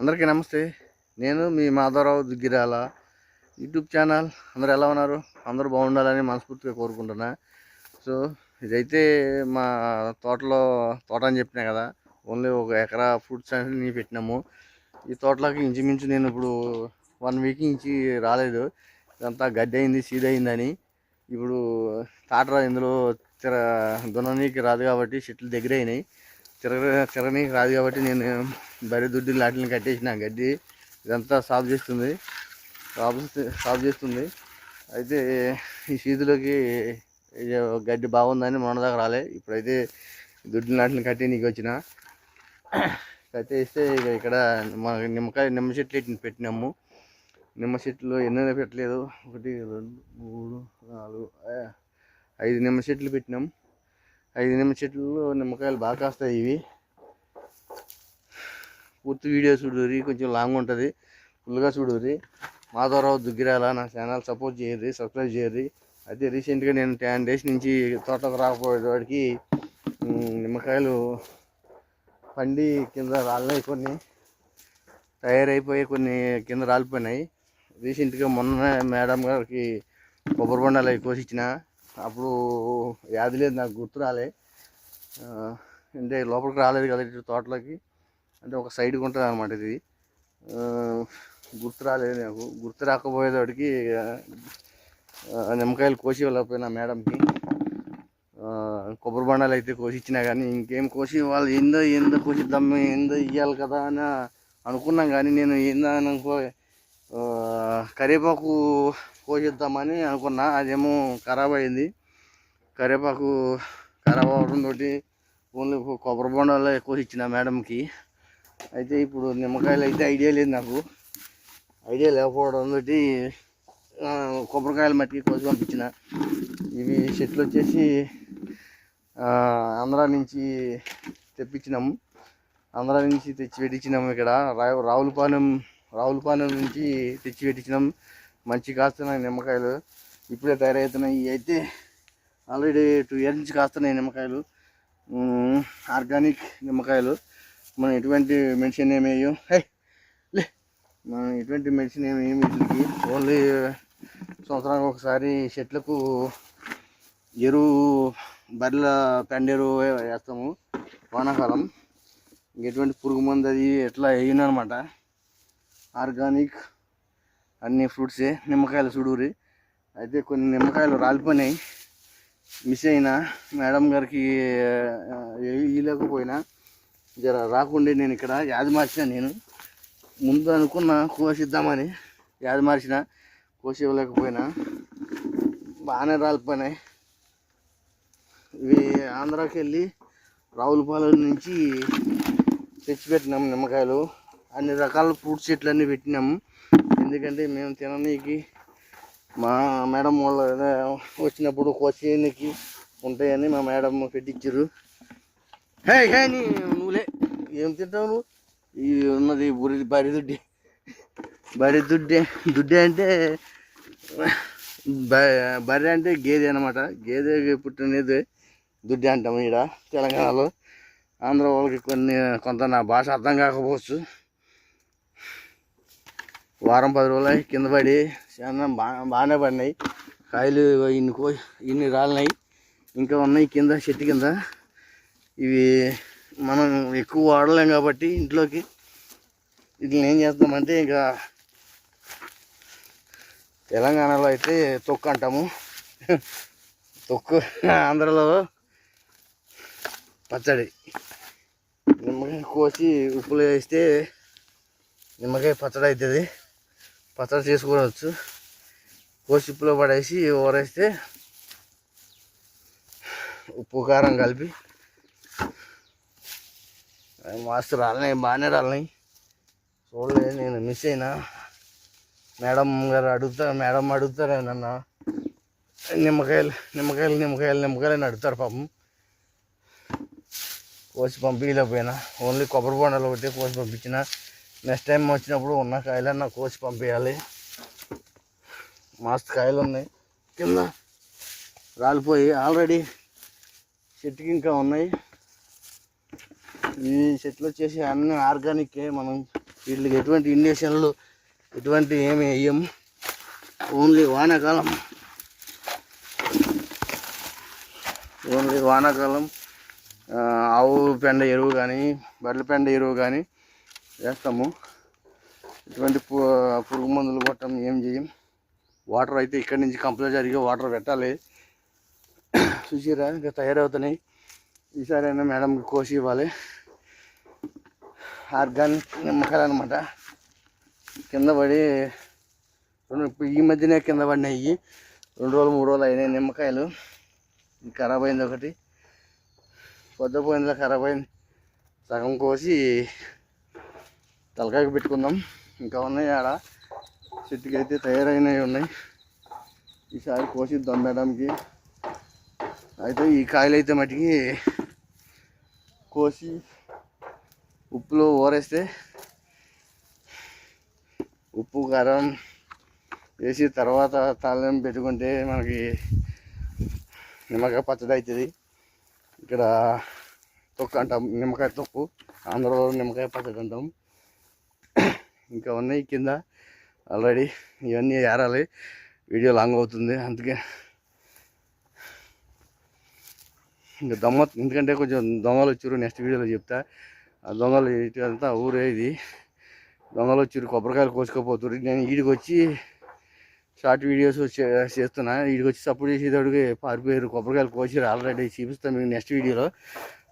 అందరికీ నమస్తే. నేను మీ మాధవరావు దుగ్గిరాల యూట్యూబ్ ఛానల్. అందరు ఎలా ఉన్నారు? అందరూ బాగుండాలని మనస్ఫూర్తిగా కోరుకుంటున్నా. సో ఇదైతే మా తోటలో తోట అని చెప్పినా కదా ఓన్లీ ఒక ఎకరా ఫ్రూట్స్ అన్ని పెట్టినాము. ఈ తోటలోకి ఇంచుమించు నేను ఇప్పుడు వన్ వీక్ నుంచి రాలేదు. ఇదంతా గడ్డి అయింది సీడ్ అయిందని. ఇప్పుడు తాటరా ఇందులో దున్ననీకి రాదు కాబట్టి చెట్లు దగ్గర అయినాయి తిరగ తిరగనీకి రాదు కాబట్టి నేను బరి దుడ్డి లాటిని కట్టేసిన గడ్డి. ఇదంతా సాఫ్ చేస్తుంది. సాఫ్ సాఫ్ చేస్తుంది. అయితే ఈ సీజులోకి గడ్డి బాగుందని మొన్న దాకా రాలే. ఇప్పుడైతే దుడ్డు నాటిని కట్టి నీకు వచ్చిన. కట్టేస్తే ఇక ఇక్కడ మా నిమ్మకాయ నిమ్మ చెట్లు ఇట్ని పెట్టినాము. నిమ్మ చెట్లు ఎన్నో పెట్టలేదు. ఒకటి రెండు మూడు నాలుగు ఐదు నిమ్మ చెట్లు పెట్టినాం. ఐదు నిమ్మ చెట్లు నిమ్మకాయలు బాగా కాస్తాయి ఇవి. పూర్తి వీడియో చూడురి కొంచెం లాంగ్ ఉంటుంది. ఫుల్గా చూడురి మాధవరావు దుగ్గిరాల నా ఛానల్ సపోర్ట్ చేయరు సబ్స్క్రైబ్ చేయరు అయితే రీసెంట్గా నేను టెన్ డేస్ నుంచి తోటకు రాకపోయేవాడికి నిమ్మకాయలు పండి కింద రాలినాయి కొన్ని. తయారైపోయి కొన్ని కింద రాలిపోయినాయి. రీసెంట్గా మొన్న మేడం గారికి కొబ్బరి బొండాలు అవి కోసిచ్చిన అప్పుడు వ్యాధి లేదు నాకు గుర్తు రాలే. అంటే లోపలికి రాలేదు కదా ఇటు తోటలోకి. అంటే ఒక సైడ్కి ఉంటుంది అనమాట ఇది. గుర్తు రాలేదు నాకు. గుర్తు రాకపోయేవాడికి నిమ్మకాయలు కోసి వెళ్ళకపోయినా మేడంకి. కొబ్బరి బండాలు అయితే కోసి ఇచ్చినా కానీ ఇంకేం కోసి వాళ్ళు ఏందో ఏందో కోసిద్దాం ఏందో ఇవ్వాలి కదా అని అనుకున్నాం కానీ నేను ఏందో అని అనుకో కరివేపాకు కోసిద్దామని అనుకున్నా. అదేమో ఖరాబ్ అయింది. కరివేపాకు ఖరాబ్ అవడంతో ఓన్లీ కొబ్బరి బొండాలు కోసి ఇచ్చిన మేడంకి. అయితే ఇప్పుడు నిమ్మకాయలు అయితే ఐడియా లేదు నాకు. ఐడియా లేకపోవడంతో కొబ్బరికాయలు మట్టికి కోసి పంపించిన. ఇవి చెట్లు వచ్చేసి ఆంధ్ర ఆంధ్రా నుంచి తెప్పించినాము. ఆంధ్రా నుంచి తెచ్చి పెట్టించినాము ఇక్కడ. రా- రావులపాలెం రావులపాలెం నుంచి తెచ్చి పెట్టించినాం మంచి కాస్తున్నాయి నిమ్మకాయలు. ఇప్పుడే తయారవుతున్నాయి. ఇవి అయితే ఆల్రెడీ టూ ఇయర్స్ నుంచి కాస్తున్నాయి నిమ్మకాయలు. ఆర్గానిక్ నిమ్మకాయలు. మనం ఎటువంటి మెడిసిన్ ఏమి వేయం? లే! మనం ఎటువంటి మెడిసిన్ ఏమి వేయం వీటికి? ఓన్లీ సంవత్సరానికి ఒకసారి చెట్లకు ఎరువు బర్రెల పెండెరు వేస్తాము వానాకాలం. ఎటువంటి పురుగు మందు అది ఎట్లా వేయను అనమాట ఆర్గానిక్ అన్ని ఫ్రూట్సే నిమ్మకాయలు చూడూరి అయితే కొన్ని నిమ్మకాయలు రాలిపోయినాయి. మిస్ అయినా మేడం గారికి ఇవ్వలేకపోయినా జర రాకుండే నేను ఇక్కడ యాది మార్చిన నేను. ముందు అనుకున్న కోసిద్దామని యాది మార్చిన కోసి ఇవ్వలేకపోయినా బాగానే రాలిపోయినాయి. ఇవి ఆంధ్రాకి వెళ్ళి రావులపాలెం నుంచి తెచ్చిపెట్టినాం నిమ్మకాయలు. అన్ని రకాల ఫ్రూట్స్ చెట్లు అన్నీ పెట్టినాము ఎందుకంటే మేము తిననీకి మా మేడం వాళ్ళు వచ్చినప్పుడు కోసేనికి ఉంటాయని మా మేడం పెట్టించారు హే హే నీ నువ్వులే ఏం తింటావు నువ్వు? ఈ ఉన్నది బురి బరి దుడ్డి. బరి దుడ్డి. దుడ్డి అంటే బ- బర్రె అంటే గేదె అనమాట గేదె పుట్టినది దుడ్డి అంటాం ఈడ తెలంగాణలో. ఆంధ్ర వాళ్ళకి కొన్ని కొంత నా భాష అర్థం కాకపోవచ్చు. వారం పది రోజులు అయి కింద పడి చాలా బాగానే పడినాయి. కాయలు ఇన్ని కో ఇన్ని రాలినాయి. ఇంకా ఉన్నాయి కింద చెట్టు కింద. ఇవి మనం ఎక్కువ వాడలేం కాబట్టి ఇంట్లోకి వీటిని ఏం చేస్తామంటే ఇంకా తెలంగాణలో అయితే తొక్కు అంటాము. తొక్కు ఆంధ్రలో పచ్చడి. నిమ్మకాయ కోసి ఉప్పులో వేస్తే నిమ్మకాయ పచ్చడి అవుతుంది. పచ్చడి చేసుకోవచ్చు కోసిప్పులో పడేసి ఊరేస్తే ఉప్పు కారం కలిపి అవి మస్తు రాలినాయి బాగానే రాలినాయి. చూడలేదు నేను మిస్ అయినా. మేడం గారు అడుగుతారు మేడం అడుగుతారు నన్ను. నిమ్మకాయలు నిమ్మకాయలు నిమ్మకాయలు నిమ్మకాయలు అని అడుగుతారు పాపం. కోసి పంపించలేకపోయినా. ఓన్లీ కొబ్బరి బొండాలు ఒకటి కోసి పంపించిన. నెక్స్ట్ టైం వచ్చినప్పుడు ఉన్న కాయలన్నా కోసి పంపించాలి మస్తు కాయలు ఉన్నాయి కింద రాలిపోయి ఆల్రెడీ చెట్టుకి ఇంకా ఉన్నాయి. ఈ చెట్లు వచ్చేసి అన్ని ఆర్గానిక్ మనం వీటికి ఎటువంటి ఇంజక్షన్లు ఎటువంటి ఏమి వేయము ఓన్లీ వానాకాలం. ఓన్లీ వానాకాలం. ఆవు పెండ ఎరువు కానీ బర్రెల పెండ ఎరువు కానీ వేస్తాము. ఇటువంటి పు- పురుగు మందులు కొట్టం ఏం చేయం. వాటర్ అయితే ఇక్కడి నుంచి కంపల్సరీగా వాటర్ పెట్టాలి. చూసిరా ఇంకా తయారవుతున్నాయి. ఈసారి అయినా మేడంకి కోసి ఇవ్వాలి. ఆర్గానిక్ నిమ్మకాయలు అనమాట కింద పడి రెండు ఈ మధ్యనే కింద పడినాయి. రెండు రోజులు మూడు రోజులు అయినాయి నిమ్మకాయలు. ఖరాబ్ అయింది ఒకటి. పొద్దుపోయిందిలో ఖరాబ్ అయింది. సగం కోసి తలకాయకు పెట్టుకుందాం. ఇంకా ఉన్నాయి ఆడ. చెట్టుకి అయితే తయారైనవి ఉన్నాయి. ఈసారి కోసి మేడంకి. అయితే ఈ కాయలు అయితే మటుకి కోసి ఉప్పులో ఊరేస్తే ఉప్పు కారం వేసి తర్వాత తాళం పెట్టుకుంటే మనకి నిమ్మకాయ పచ్చడి అవుతుంది. ఇక్కడ తొక్కు అంటాం. నిమ్మకాయ తొక్కు. ఆంధ్రలో నిమ్మకాయ పచ్చడి అంటాం. ఇంకా ఉన్నాయి కింద ఆల్రెడీ ఇవన్నీ ఏరాలి. వీడియో లాంగ్ అవుతుంది. అందుకే ఇంకా దొంగ ఎందుకంటే కొంచెం దొంగలు వచ్చారు. నెక్స్ట్ వీడియోలో చెప్తా. ఆ దొంగలు అంతా ఊరే ఇది. దొంగలు వచ్చారు. కొబ్బరికాయలు కోసుకోపోతున్నారు నేను వీడికి వచ్చి షార్ట్ వీడియోస్ చేస్తున్నా. వీడికి వచ్చి సపోర్ట్ చేసేటోడికి పారిపోయారు. కొబ్బరికాయలు కోసారు. ఆల్రెడీ చూపిస్తాను మీకు నెక్స్ట్ వీడియోలో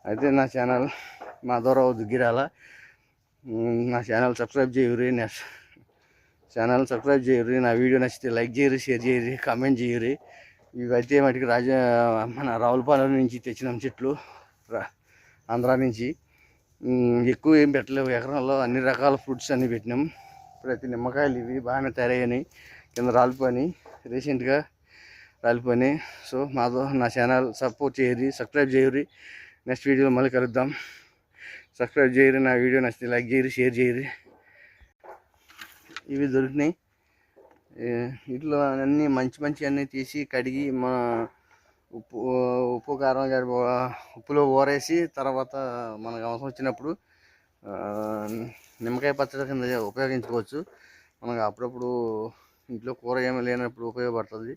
అయితే నా ఛానల్ మాధవరావు దుగ్గిరాల నా ఛానల్ సబ్స్క్రైబ్ చేయరు నెక్స్ట్ ఛానల్ సబ్స్క్రైబ్ చేయరు. నా వీడియో నచ్చితే లైక్ చేయరు షేర్ చేయరు కామెంట్ చేయరు. ఇవైతే మటుకు రాజా మన రావులపాలెం నుంచి తెచ్చినాం చెట్లు ఆంధ్ర ఆంధ్రా నుంచి. ఎక్కువ ఏం పెట్టలేవు. ఎకరంలో అన్ని రకాల ఫ్రూట్స్ అన్ని పెట్టినాం. ప్రతి నిమ్మకాయలు ఇవి బాగానే తయారయ్యాయి. కింద రాలిపోయినాయి రీసెంట్గా రాలిపోయినాయి. సో మాతో నా ఛానల్ సపోర్ట్ చేయరు సబ్స్క్రైబ్ చేయరు. నెక్స్ట్ వీడియోలో మళ్ళీ కలుద్దాం. సబ్స్క్రైబ్ చేయరు నా వీడియో నచ్చితే లైక్ చేయరు షేర్ చేయరు. ఇవి దొరికినాయి. వీటిలో అన్నీ మంచి మంచి అన్నీ తీసి కడిగి మన ఉప్పు ఉప్పు కారం గారి ఉప్పులో ఊరేసి తర్వాత మనకు అవసరం వచ్చినప్పుడు నిమ్మకాయ పచ్చడి కింద ఉపయోగించుకోవచ్చు. మనకు అప్పుడప్పుడు ఇంట్లో కూర ఏమీ లేనప్పుడు ఉపయోగపడుతుంది.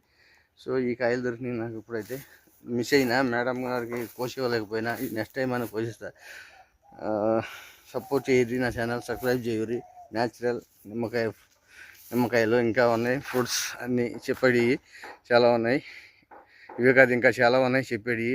సో ఈ కాయలు దొరికినాయి నాకు ఇప్పుడైతే. మిస్ అయినా మేడం గారికి కోసివ్వలేకపోయినా నెక్స్ట్ టైం అని కోసిస్తా. సపోర్ట్ చేయరి నా ఛానల్ సబ్స్క్రైబ్ చేయరి న్యాచురల్ నిమ్మకాయ నిమ్మకాయలు ఇంకా ఉన్నాయి ఫ్రూట్స్ అన్నీ చెప్పడి చాలా ఉన్నాయి ఇవే కాదు ఇంకా చాలా ఉన్నాయి చెప్పాడు